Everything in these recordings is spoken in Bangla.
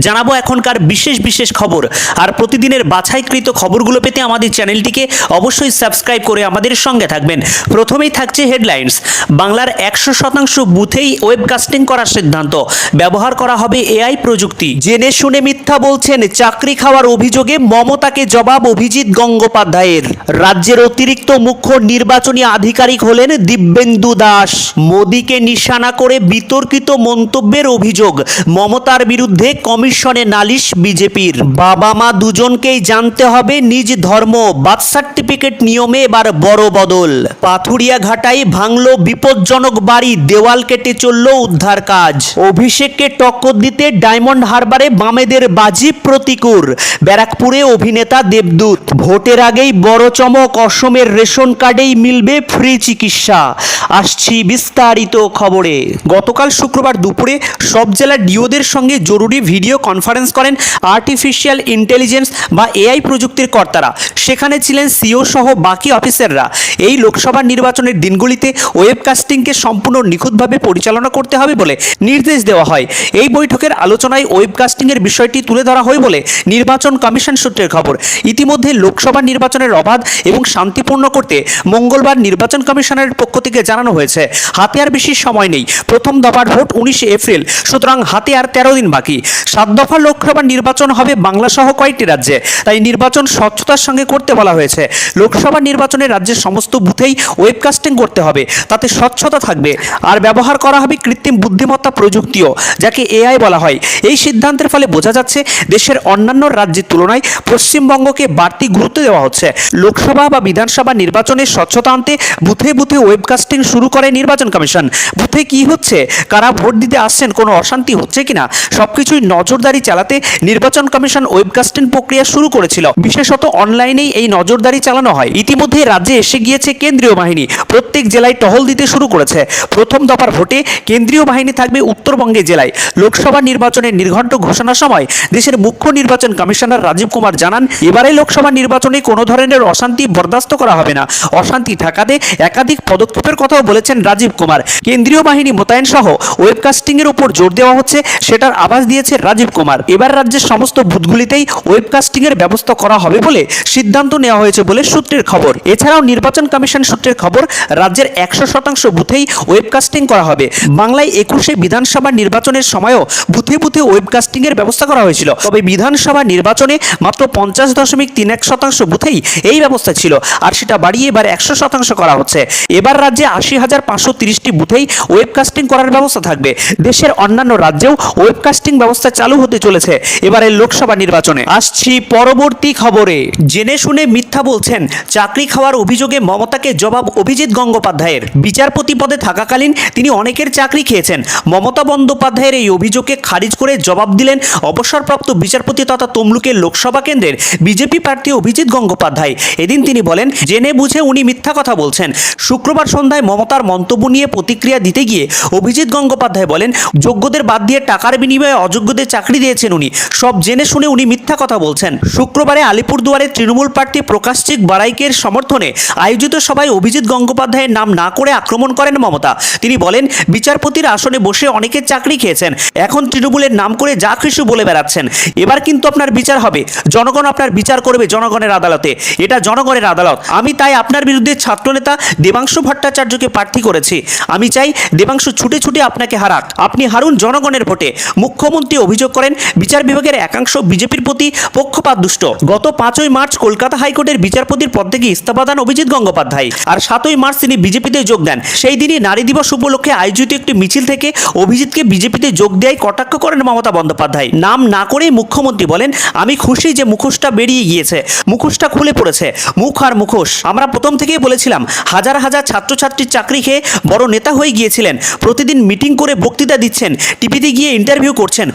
জানাব এখনকার বিশেষ বিশেষ খবর। আর প্রতিদিনের বাছাইকৃত খবরগুলো পেতে আমাদের চ্যানেলটিকে অবশ্যই সাবস্ক্রাইব করে আমাদের সঙ্গে থাকবেন। প্রথমেই থাকছে হেডলাইন্স। বাংলার একশো শতাংশ বুথেই ওয়েবকাস্টিং করার সিদ্ধান্ত। ব্যবহার করা হবে এআই প্রযুক্তি। জেনে শুনে মিথ্যা বলছেন চাকরি খাওয়ার অভিযোগে মমতাকে জবাব অভিজিৎ গঙ্গোপাধ্যায়ের। রাজ্যের অতিরিক্ত মুখ্য নির্বাচনী আধিকারিক হলেন দিব্যেন্দু দাস। মোদীকে নিশানা করে বিতর্কিত মন্তব্যের অভিযোগ। মমতার বিরুদ্ধে কমিশনে নালিশ বিজেপির। বাবা মা দুজনকেই জানতে হবে নিজ ধর্ম, বার্থ সার্টিফিকেট নিয়মে এবার বড় বদল। পাথুরিয়া ঘাটাই ভাঙলো বিপজ্জনক বাড়ি, দেওয়াল কেটে চলল উদ্ধার কাজ। অভিষেককে টক্কর দিতে ডায়মন্ড হারবারে বামেদের বাজি প্রতিকূর। ব্যারাকপুরে অভিনেতা দেবদূত। ভোটের আগেই বড় চমক, অসমের রেশন কার্ডেই মিলবে ফ্রি চিকিৎসা। আসছি বিস্তারিত খবরে। গতকাল শুক্রবার দুপুরে সব জেলার ডিওদের সঙ্গে জরুরি ভিডিও কনফারেন্স করেন আর্টিফিশিয়াল ইন্টেলিজেন্স বা এআই প্রযুক্তির কর্তারা। সেখানে ছিলেন সিও সহ বাকি অফিসাররা। এই লোকসভা নির্বাচনের দিনগুলিতে ওয়েবকাস্টিংকে সম্পূর্ণ নিখুঁতভাবে পরিচালনা করতে হবে বলে নির্দেশ দেওয়া হয়। এই বৈঠকের আলোচনায় ওয়েবকাস্টিংয়ের বিষয়টি তুলে ধরা হয় বলে নির্বাচন কমিশন সূত্রের খবর। ইতিমধ্যে লোকসভা নির্বাচনের অবাধ এবং শান্তিপূর্ণ করতে মঙ্গলবার নির্বাচন কমিশনের পক্ষ থেকে জানানো হয়েছে। হাতে আর বেশি সময় নেই। প্রথম দফার ভোট উনিশে এপ্রিল। সুতরাং হাতে আর তেরো দিন বাকি। সাত দফা লোকসভা নির্বাচন হবে বাংলা সহ কয়েকটি রাজ্যে। তাই নির্বাচন স্বচ্ছতার সঙ্গে করতে বলা হয়েছে। লোকসভা নির্বাচনে রাজ্যের সমস্ত বুথেই ওয়েবকাস্টিং করতে হবে। তাতে স্বচ্ছতা থাকবে। আর ব্যবহার করা হবে কৃত্রিম বুদ্ধিমত্তা প্রযুক্তিও, যাকে এআই বলা হয়। এই সিদ্ধান্তের ফলে বোঝা যাচ্ছে, দেশের অন্যান্য রাজ্যের তুলনায় পশ্চিমবঙ্গকে বাড়তি গুরুত্ব দেওয়া হচ্ছে। লোকসভা বা বিধানসভা নির্বাচনে স্বচ্ছতা আনতে বুথে বুথে ওয়েবকাস্টিং শুরু করে নির্বাচন কমিশন। বুথে কি হচ্ছে? কারা ভোট দিতে আসছেন? কোনো অশান্তি হচ্ছে কিনা? সবকিছুই নজরদারি চালাতে নির্বাচন কমিশন ওয়েবকাস্টিং প্রক্রিয়া শুরু করেছিল। বিশেষত অনলাইনেই এই নজরদারি চালানো হয়। ইতিমধ্যে রাজ্যে এসে গিয়েছে কেন্দ্রীয় বাহিনী। প্রত্যেক জেলায় টহল দিতে শুরু করেছে। প্রথম দফার ভোটে কেন্দ্রীয় বাহিনী থাকবে উত্তরবঙ্গে জেলায়। লোকসভা নির্বাচনের নির্ঘণ্ট ঘোষণার সময় দেশের মুখ্য নির্বাচন কমিশনার রাজীব কুমার জানান, এবারে লোকসভা নির্বাচনে কোনো ধরনের অশান্তি বরদাস্ত করা হবে না। অশান্তি ঠেকাতে একাধিক পদক্ষেপের কথাও বলেছেন রাজীব কুমার। কেন্দ্রীয় বাহিনী মোতায়েন সহ ওয়েবকাস্টিং এর উপর জোর দেওয়া হচ্ছে, সেটার আভাস দিয়েছে রাজীব কুমার। এবার রাজ্যের সমস্ত বুথগুলিতেই ওয়েবকাস্টিং এর ব্যবস্থা করা হবে বলে সিদ্ধান্ত নেওয়া হয়েছে বলে সূত্রের খবর। এছাড়াও নির্বাচন কমিশন সূত্রের খবর, রাজ্যের একশো শতাংশ বুথেই ওয়েবকাস্টিং করা হবে। বাংলায় একুশে বিধানসভা নির্বাচনের সময়ও বুথে বুথে ওয়েবকাস্টিং এর ব্যবস্থা করা হয়েছিল। তবে বিধানসভা নির্বাচনে মাত্র পঞ্চাশ দশমিক তিন এক শতাংশ বুথেই এই ব্যবস্থা ছিল, আর সেটা বাড়িয়ে এবার একশো শতাংশ করা হচ্ছে। এবার রাজ্যে আশি হাজার পাঁচশো তিরিশটি বুথেই ওয়েবকাস্টিং করার ব্যবস্থা থাকবে। দেশের অন্যান্য রাজ্যেও ওয়েবকাস্টিং ব্যবস্থা চালু হতে চলেছে। এবারের লোকসভা নির্বাচনে। আসছি পরবর্তী খবরে। জেনে শুনে মিথ্যা বলছেন, চাকরি খাওয়ার অভিযোগে মমতাকে জবাব অভিজিৎ গঙ্গোপাধ্যায়ের। বিচারপতি পদে থাকাকালীন তিনি অনেকের চাকরি খেয়েছেন। মমতা বন্দ্যোপাধ্যায়ের এই অভিযোগকে খারিজ করে জবাব দিলেন অবসরপ্রাপ্ত বিচারপতি তথা তমলুকের লোকসভা কেন্দ্রের বিজেপি প্রার্থী অভিজিৎ গঙ্গোপাধ্যায়। এদিন তিনি বলেন, জেনে বুঝে উনি মিথ্যা কথা বলছেন। শুক্রবার সন্ধ্যায় মমতার মন্তব্য নিয়ে প্রতিক্রিয়া দিতে গিয়ে অভিজিৎ গঙ্গোপাধ্যায় বলেন, যোগ্যদের বাদ দিয়ে টাকার বিনিময়ে অযোগ্যদের চাকরি দিয়েছেন উনি। সব জেনে শুনে উনি মিথ্যা কথা বলছেন। শুক্রবারে আলিপুরদুয়ারে তৃণমূল প্রার্থী প্রকাশচিক বারাইকের সমর্থনে আয়োজিত সভায় অভিজিৎ গঙ্গোপাধ্যায়ের নাম না করে আক্রমণ করেন মমতা। তিনি বলেন, বিচারপতির আসনে বসে অনেকের চাকরি খেয়েছেন। এখন তৃণমূলের নাম করে যা খুশি বলে বেড়াচ্ছেন। এবার কিন্তু আপনার বিচার হবে। জনগণ আপনার বিচার করবে জনগণের আদালতে। এটা জনগণের আদালত। আমি তাই আপনার বিরুদ্ধে ছাত্রনেতা দেবাংশু ভট্টাচার্যকে প্রার্থী করেছি। আমি চাই দেবাংশু ছুটে ছুটে আপনাকে হারাক। আপনি হারুন জনগণের ভোটে। মুখ্যমন্ত্রী অভিযোগ করেন, বিচার বিভাগের একাংশ বিজেপির প্রতি পক্ষপাত দুষ্ট। গত পাঁচই মার্চ কলকাতা হাইকোর্টের বিচারপতির পদ থেকে ইস্তফা দেন অভিজিৎ গঙ্গোপাধ্যায়। আর সাতই মার্চ তিনি বিজেপিতে যোগ দেন। সেই দিনই নারী দিবস উপলক্ষে আয়োজিত একটি মিছিল থেকে অভিজিৎকে বিজেপিতে যোগ দেয় কটাক্ষ করেন মমতা বন্দ্যোপাধ্যায়। নাম না করেই মুখ্যমন্ত্রী বলেন, আমি খুশি যে মুখোশটা বেরিয়ে গিয়েছে। মুখোশটা খুলে পড়েছে। মুখ আর মুখোশ। আমরা প্রথম থেকেই বলেছিলাম, হাজার হাজার ছাত্রছাত্রীর চাকরি খেয়ে বড় নেতা হয়ে গিয়েছিলেন। প্রতিদিন মিটিং করে বক্তৃতা দিচ্ছেন, টিভিতে গিয়ে ইন্টারভিউ করছেন।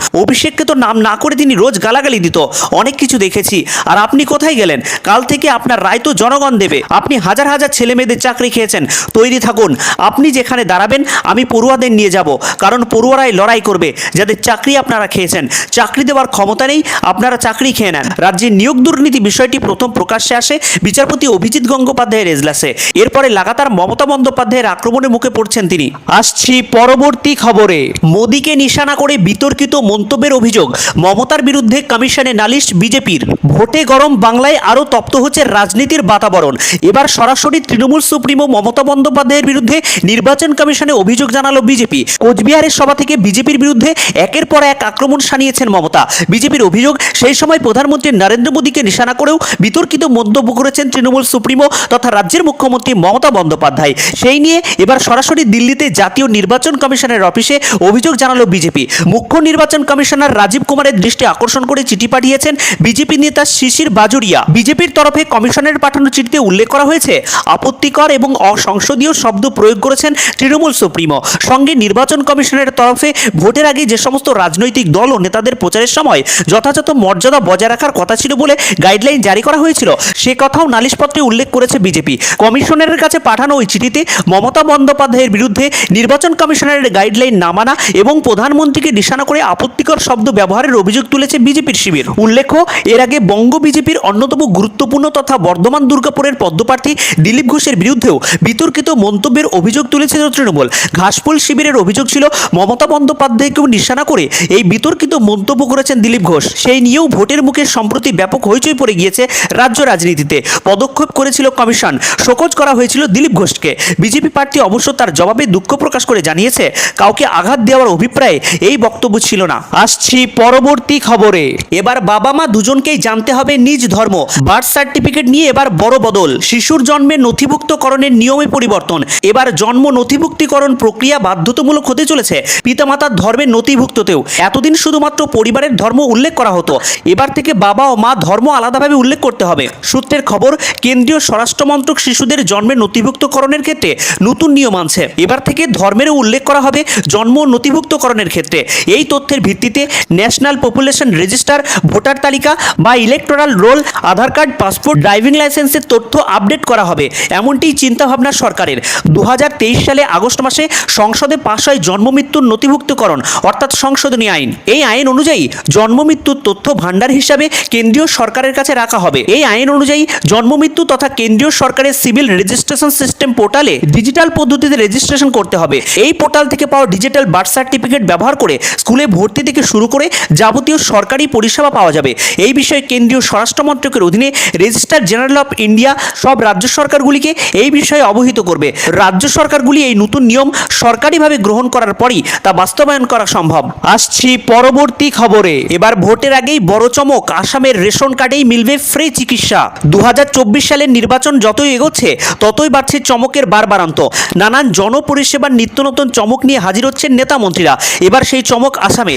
অভিষেককে তো নাম না করে তিনি রোজ গালাগালি দিত। অনেক কিছু দেখেছি। আর আপনি কোথায় গেলেন? কাল থেকে আপনার রায় তো জনগণ দেবে। আপনি হাজার হাজার ছেলে মেয়েদের চাকরি খেয়েছেন। তৈরি থাকুন। আপনি যেখানে দাঁড়াবেন, আমি পড়ুয়াদের নিয়ে যাব। কারণ পড়ুয়ারাই লড়াই করবে, যাদের চাকরি আপনারা খেয়েছেন। চাকরি দেওয়ার ক্ষমতা নেই, আপনারা চাকরি খেয়ে নেন। রাজ্যের নিয়োগ দুর্নীতি বিষয়টি প্রথম প্রকাশ্যে আসে বিচারপতি অভিজিৎ গঙ্গোপাধ্যায়ের এজলাসে। এরপরে লাগাতার মমতা বন্দ্যোপাধ্যায়ের আক্রমণের মুখে পড়ছেন তিনি। আসছি পরবর্তী খবরে। মোদীকে নিশানা করে বিতর্কিত মন্তব্যের অভিযোগ, মমতার বিরুদ্ধে কমিশনে নালিশ বিজেপির। ভোটে গরম বাংলায় আরও তপ্ত হচ্ছে রাজনীতির বাতাবরণ। এবার সরাসরি তৃণমূল সুপ্রিমো মমতা বন্দ্যোপাধ্যায়ের বিরুদ্ধে নির্বাচন কমিশনে অভিযোগ জানালো বিজেপি। কোচবিহারের সভা থেকে বিজেপির বিরুদ্ধে একের পর এক আক্রমণ সানিয়েছেন মমতা। বিজেপির অভিযোগ, সেই সময় প্রধানমন্ত্রী নরেন্দ্র মোদীকে নিশানা করেও বিতর্কিত মন্তব্য করেছেন তৃণমূল সুপ্রিমো তথা রাজ্যের মুখ্যমন্ত্রী মমতা বন্দ্যোপাধ্যায়। সেই নিয়ে এবার সরাসরি দিল্লিতে জাতীয় নির্বাচন কমিশনের অফিসে অভিযোগ জানালো বিজেপি। মুখ্য নির্বাচন কমিশনার রাজীব কুমারের দৃষ্টি আকর্ষণ করে চিঠি পাঠিয়েছেন বিজেপি নেতা শিশির বাজুরিয়া। বিজেপির তরফে কমিশনের পাঠানো চিঠিতে উল্লেখ করা হয়েছে, আপত্তিকর এবং অসংসদীয় শব্দ প্রয়োগ করেছেন তৃণমূল সুপ্রিমো। সঙ্গে নির্বাচন কমিশনের তরফে ভোটের আগে যে সমস্ত রাজনৈতিক দল ও নেতাদের প্রচারের সময় যথাযথ মর্যাদা বজায় রাখার কথা ছিল বলে গাইডলাইন জারি করা হয়েছিল, সে কথাও নালিশপত্রে উল্লেখ করেছে বিজেপি। কমিশনারের কাছে পাঠানো ওই চিঠিতে মমতা বন্দ্যোপাধ্যায়ের বিরুদ্ধে নির্বাচন কমিশনারের গাইডলাইন না মানা এবং প্রধানমন্ত্রীকে নিশানা করে আপত্তিকর শব্দ ব্যবহারের অভিযোগ তুলেছে বিজেপির শিবির। উল্লেখ্য, এর আগে বঙ্গ বিজেপির অন্যতম গুরুত্বপূর্ণ তথা বর্ধমান দুর্গাপুরের পদ্মপ্রার্থী দিলীপ ঘোষের বিরুদ্ধেও বিতর্কিত মন্তব্যের অভিযোগ তুলেছিল তৃণমূল। ঘাসফুল শিবিরের অভিযোগ ছিল, মমতা বন্দ্যোপাধ্যায়কেও নিশানা করে এই বিতর্কিত মন্তব্য করেছেন দিলীপ ঘোষ। সেই নিয়েও ভোটের মুখে সম্প্রতি ব্যাপক হইচই পড়ে গিয়েছে রাজ্য রাজনীতিতে। পদক্ষেপ করেছিল কমিশন। শোকজ করা হয়েছিল দিলীপ ঘোষকে। বিজেপি প্রার্থী অবশ্য তার জবাবে দুঃখ প্রকাশ করে জানিয়েছে, কাউকে আঘাত দেওয়ার অভিপ্রায়ে এই বক্তব্য ছিল না। আসছি পরবর্তী খবরে। এবার বাবা মা দুজনকেই জানতে হবে নিজ ধর্ম। বার্থ সার্টিফিকেট নিয়ে এবার বড় বদল। শিশুর জন্মের নথিভুক্তকরণের নিয়মে পরিবর্তন। এবার জন্ম নথিভুক্তিকরণ প্রক্রিয়া বাধ্যতামূলক হতে চলেছে পিতামাতার ধর্মের নথিভুক্ততেও। এতদিন শুধুমাত্র পরিবারের ধর্ম উল্লেখ করা হতো। এবার থেকে বাবা ও মা ধর্ম আলাদাভাবে উল্লেখ করতে হবে। সূত্রের খবর, কেন্দ্রীয় স্বরাষ্ট্রমন্ত্রক শিশুদের জন্মের নথিভুক্তকরণের ক্ষেত্রে নতুন নিয়ম আনছে। এবার থেকে ধর্মেরও উল্লেখ করা হবে জন্ম নথিভুক্তকরণের ক্ষেত্রে। এই তথ্যের ভিত্তিতে ন্যাশনাল পপুলেশন রেজিস্টার, ভোটার তালিকা বা electoral roll, Aadhaar card, passport, driving লাইসেন্সের তথ্য আপডেট করা হবে। এমনটি চিন্তাভাবনা সরকারের। দুহাজার তেইশ সালে আগস্ট মাসে সংসদে পাশ হয় জন্মমৃত্যুর নথিভুক্তকরণ, অর্থাৎ সংশোধনী আইন। এই আইন অনুযায়ী জন্মমৃত্যুর তথ্য ভাণ্ডার হিসাবে কেন্দ্রীয় সরকারের কাছে রাখা হবে। এই আইন অনুযায়ী জন্মমৃত্যু তথা কেন্দ্রীয় সরকারের সিভিল রেজিস্ট্রেশন সিস্টেম পোর্টালে ডিজিটাল পদ্ধতিতে রেজিস্ট্রেশন করতে হবে। এই পোর্টাল থেকে পাওয়া ডিজিটাল বার্থ সার্টিফিকেট ব্যবহার করে স্কুলে ভর্তি থেকে শুরু করে যাবতীয় সরকারি পরিষেবা পাওয়া যাবে। এই বিষয়ে কেন্দ্রীয় স্বরাষ্ট্র মন্ত্রকের অধীনে রেজিস্ট্রার জেনারেল অফ ইন্ডিয়া সব রাজ্য সরকারগুলিকে এই বিষয়ে অবহিত করবে। রাজ্য সরকারগুলি এই নতুন নিয়ম সরকারিভাবে গ্রহণ করার পরই তা বাস্তবায়ন করা সম্ভব। আসছি পরবর্তী খবরে। এবার ভোটের আগেই বড় চমক, আসামের রেশন কার্ডেই মিলবে ফ্রি চিকিৎসা। দু হাজার চব্বিশ সালের নির্বাচন যতই এগোচ্ছে, ততই বাড়ছে চমকের বারবারান্ত। নানান জনপরিষেবার নিত্য নতুন চমক নিয়ে হাজির হচ্ছেন নেতা মন্ত্রীরা। এবার সেই চমক আসামে।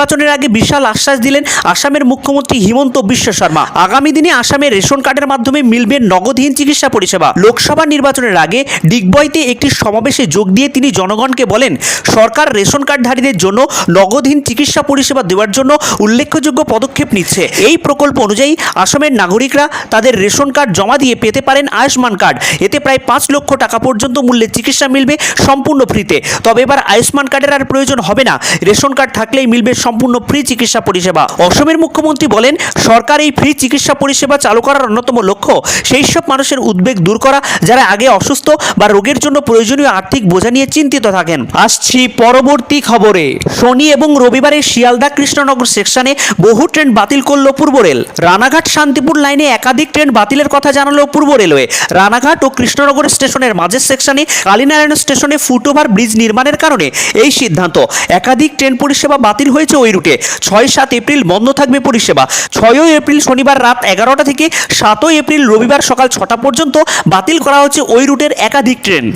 নির্বাচনের আগে বিশাল আশ্বাস দিলেন আসামের মুখ্যমন্ত্রী হিমন্ত বিশ্ব শর্মা। আগামী দিনে আসামে রেশন কার্ডের মাধ্যমে মিলবে নগদহীন চিকিৎসা পরিষেবা। লোকসভা নির্বাচনের আগে ডিগবইতে একটি সমাবেশে যোগ দিয়ে তিনি জনগণকে বলেন, সরকার রেশন কার্ডধারীদের জন্য নগদহীন চিকিৎসা পরিষেবা দেওয়ার জন্য উল্লেখযোগ্য পদক্ষেপ নিচ্ছে। এই প্রকল্প অনুযায়ী আসামের নাগরিকরা তাদের রেশন কার্ড জমা দিয়ে পেতে পারেন আয়ুষ্মান কার্ড। এতে প্রায় পাঁচ লক্ষ টাকা পর্যন্ত মূল্যে চিকিৎসা মিলবে সম্পূর্ণ ফ্রিতে। তবে এবার আয়ুষ্মান কার্ডের আর প্রয়োজন হবে না। রেশন কার্ড থাকলেই মিলবে সম্পূর্ণ ফ্রি চিকিৎসা পরিষেবা। অসমের মুখ্যমন্ত্রী বলেন, সরকার এই ফ্রি চিকিৎসা পরিষেবা চালু করার অন্যতম লক্ষ্য সেই সব মানুষের উদ্বেগ দূর করা, যারা আগে অসুস্থ বা রোগের জন্য প্রয়োজনীয় আর্থিক বোঝা নিয়ে চিন্তিত থাকেন। আসছি পরবর্তী খবরে। শনি এবং রবিবারে শিয়ালদা কৃষ্ণনগর সেকশনে বহু ট্রেন বাতিল করল পূর্ব রেল। রানাঘাট শান্তিপুর লাইনে একাধিক ট্রেন বাতিলের কথা জানালো পূর্ব রেলওয়ে। রানাঘাট ও কৃষ্ণনগর স্টেশনের মাঝের সেকশনে কালীনারায়ণ স্টেশনে ফুটওভার ব্রিজ নির্মাণের কারণে এই সিদ্ধান্ত। একাধিক ট্রেন পরিষেবা বাতিল হয়েছে ওই রুটে। ছয় সাত এপ্রিল বন্ধ থাকবে পরিষেবা। ছয়ই এপ্রিল শনিবার রাত এগারোটা থেকে সাতই এপ্রিল রবিবার সকাল ছটা পর্যন্ত বাতিল করা হচ্ছে ওই রুটের একাধিক ট্রেন।